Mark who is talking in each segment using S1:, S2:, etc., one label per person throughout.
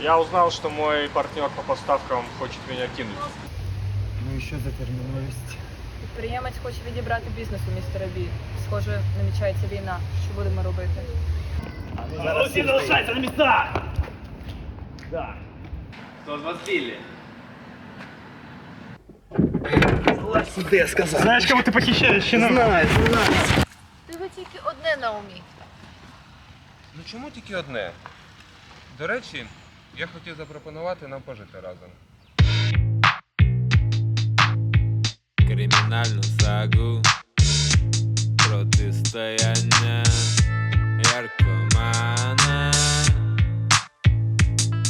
S1: Я узнал, что мой партнер по поставкам хочет меня кинуть.
S2: Ну і що за терміновість?
S3: Підприємець хоче відібрати бізнес у містера Бі. Схоже, намічається війна. Що будемо робити?
S4: Усі залишаються на місцях! Так. Хто з вас Біллі?
S2: Сюди я сказав.
S4: Знаєш, кого ти похищаєш чи не?
S2: Знаю, знаю.
S3: Тебе тільки одне на умі.
S5: Ну чому тільки одне? До речі, я хотів запропонувати нам пожити разом.
S6: Кримінальну сагу Протистояння Яркомана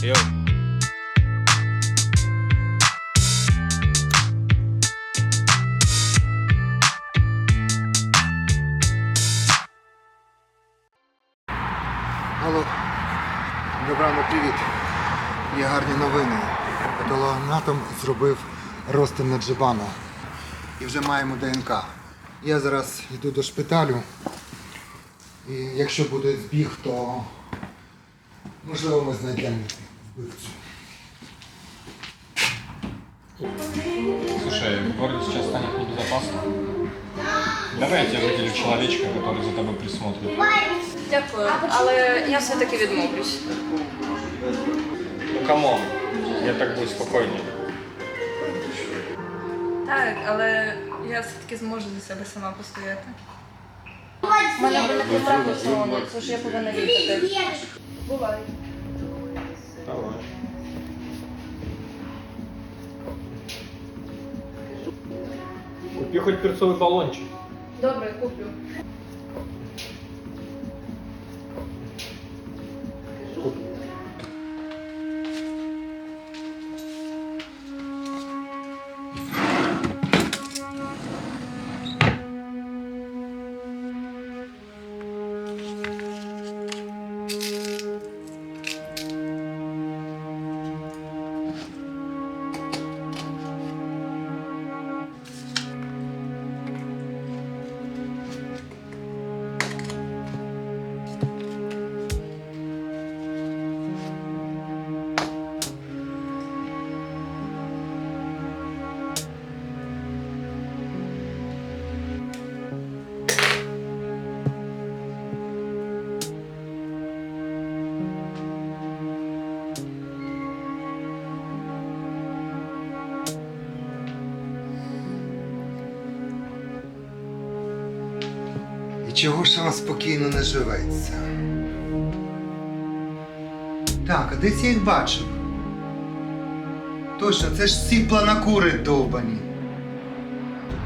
S6: Йоу
S2: Алло. Добрано, привіт. Є гарні новини. Патологоанатом зробив розтин на Джибана. І вже маємо ДНК. Я зараз йду до шпиталю. І якщо буде збіг, то можливо ми знайдемо вбивцю.
S1: Слушай, в городе сейчас станет небезопасно. Давай я тебе выделю человечка, который за тобой присмотрит.
S3: Дякую, але я все-таки відмовлюсь.
S1: Ну камон, мне так будет спокойнее.
S3: Так, але я все-таки зможу за себе сама постояти. У мене правила в салоні, тож я повинна їхати. Бувай.
S1: Давай. Купи хоть перцовый баллончик.
S3: Добре, куплю.
S2: Чого ж вам спокійно не живеться? Так, а десь я їх бачив. Точно, це ж всі планакури довбані.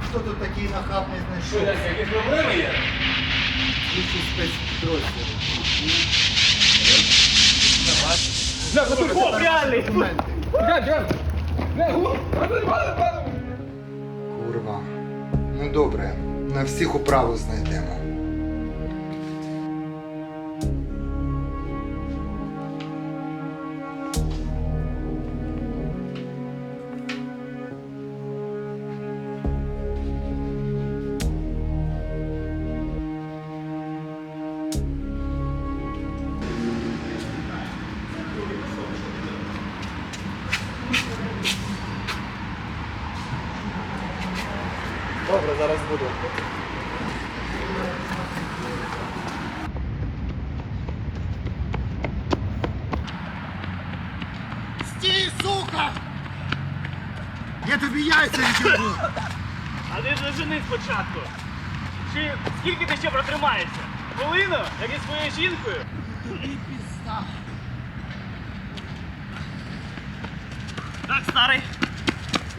S2: Хто тут такий нахабний знайшов?
S4: Якісь проблеми є?
S2: Слідчий спецпідрозділ.
S4: Бля, ну ти реальний!
S2: Курва. Ну добре, на всіх управу знайдемо.
S4: Добре.
S2: Стій, сука! Я тобі яйця відчеркну!
S4: А ти ж зажени спочатку. Чи скільки ти ще протримаєшся? Хвилину? Як із своєю жінкою? Так, старий.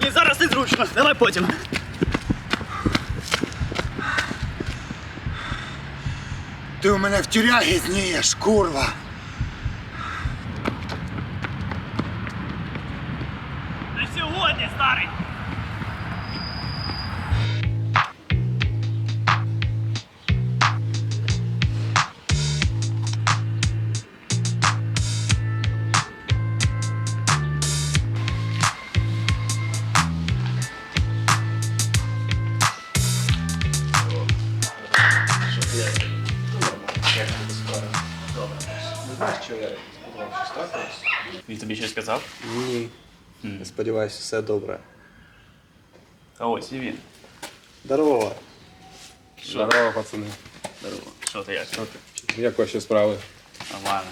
S4: Ні, зараз незручно. Давай потім.
S2: Ти у мене в тюрягі знієш, курва!
S4: Тобі щось сказав?
S7: Ні. Я сподіваюся, все добре.
S4: А ось і він.
S7: Здорово.
S5: Здорово, пацани.
S4: Здорово. Що ти як?
S5: Як ваші справи?
S4: Нормально.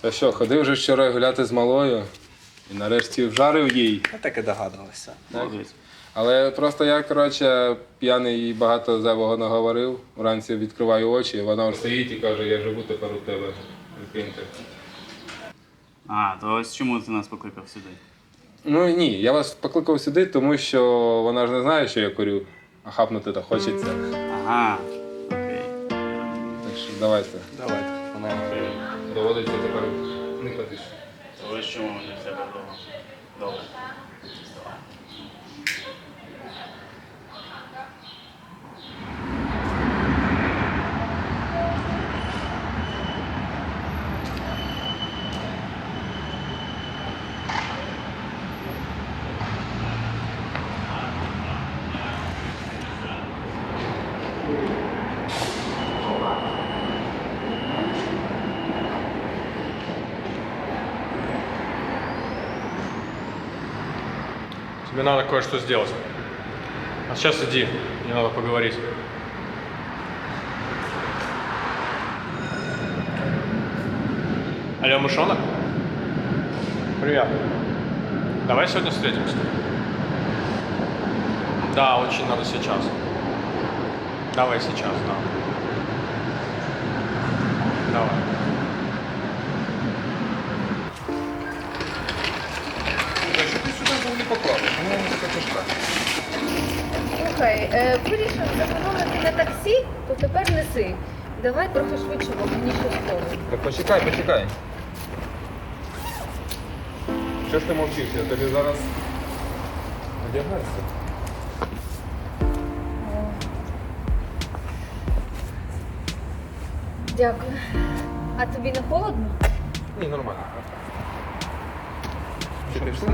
S5: Та що, ходив вже вчора гуляти з малою і нарешті вжарив їй.
S7: Я так і догадувався.
S4: Молодець.
S5: Але просто я, коротше, п'яний і багато зайвого наговорив. Вранці відкриваю очі, вона вже стоїть і каже, я живу тепер у тебе. Прикиньте.
S4: А, то ось чому ти нас покликав сюди?
S5: Ну ні, я вас покликав сюди, тому що вона ж не знає, що я курю, а хапнути то хочеться.
S4: Ага. Окей.
S5: Так що давайте.
S7: Давайте. Вона
S5: Доводиться тепер нихати.
S4: То ось чому мені в було довго. Добре.
S1: Тебе надо кое-что сделать. А сейчас иди, мне надо поговорить. Алло, мышонок? Привет. Давай сегодня встретимся. Да, очень надо сейчас. Давай сейчас, да. Давай.
S5: Ти поклав? Чому вона така тяжка?
S3: Слухай, е, вирішив зекономити на таксі, то тепер неси. Давай трохи швидше, бо мені щось ходить.
S5: Так почекай, почекай. Що ж ти мовчиш? Я тобі зараз одягайся.
S3: Дякую. А тобі не холодно?
S5: Ні, нормально. Що пішли?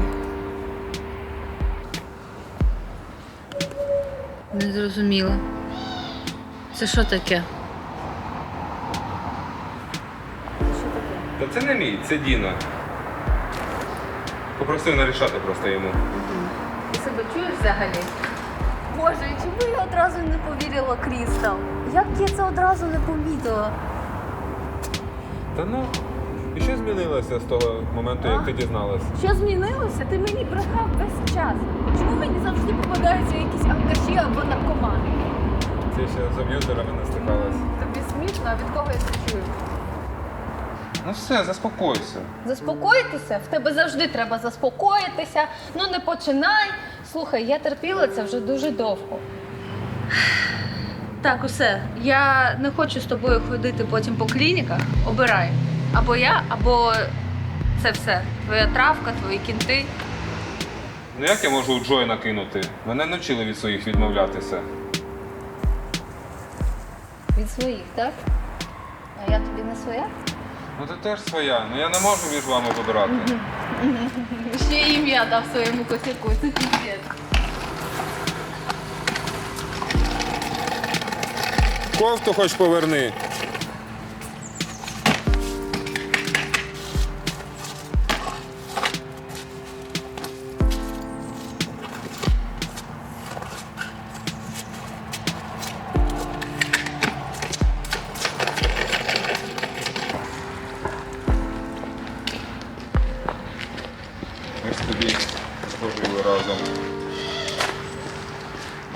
S3: Не зрозуміла. Це що таке?
S5: Та це не мій, це Діна. Попросив нарішати просто йому.
S3: Ти себе чуєш взагалі?
S8: Боже, і чому я одразу не повірила Крістал? Як я це одразу не помітила?
S5: Та ну, і що змінилося з того моменту, як ти дізналась?
S8: Що змінилося? Ти мені брехав весь час. Чому мені завжди попадаються якісь алкаші або наркомани?
S5: Ти ще з аб'юзерами не стикалась.
S3: Тобі смішно, а від кого я це чую?
S5: Ну все, заспокойся.
S3: Заспокоїтися? В тебе завжди треба заспокоїтися. Ну не починай. Слухай, я терпіла це вже дуже довго. Так, усе. Я не хочу з тобою ходити потім по клініках. Обирай. Або я, або це все. Твоя травка, твої кінти.
S5: Ну як я можу у Джой накинути? Мене навчили від своїх відмовлятися.
S3: Від своїх, так? А я тобі не своя?
S5: Ну ти теж своя, ну я не можу між вами вибирати.
S3: Ще ім'я дав своєму косяку. Це піздець.
S5: Кофту хоч поверни.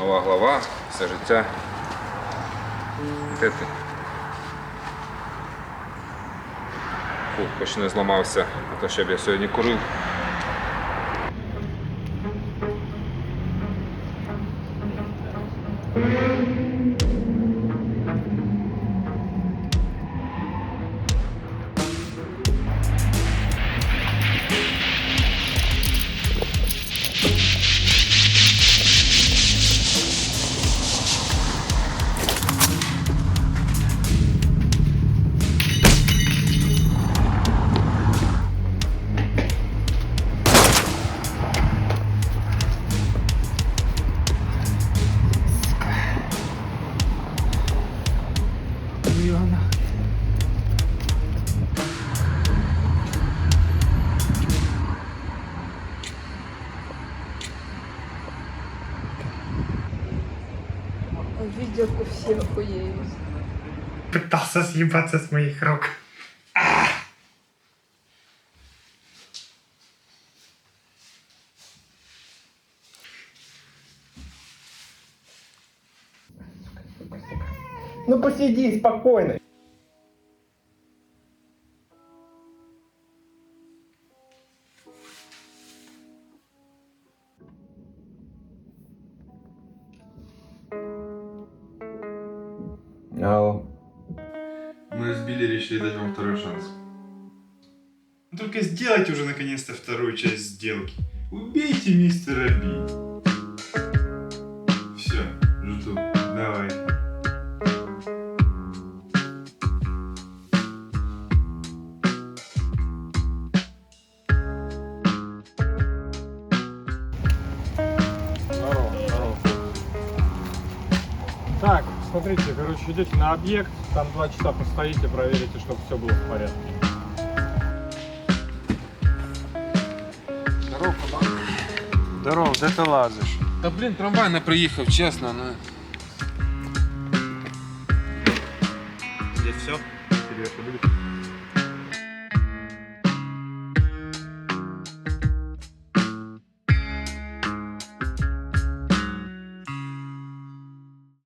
S5: Нова глава, все життя. Де ти? Фу, хоч не зламався, а то щоб я сьогодні курив.
S9: Пытался съебаться с моих рук. Ну посиди спокойно.
S10: Билли решили дать вам второй шанс.
S11: Ну только сделайте уже наконец-то вторую часть сделки. Убейте мистера Би.
S1: Смотрите, короче, идете на объект, там два часа постоите, проверите, чтобы все было в порядке.
S5: Здорово,
S11: Здорово, де ти лазиш?
S5: Та блін, трамвай не приїхав, чесно. Ну.
S11: Здесь все? Сережка, будешь?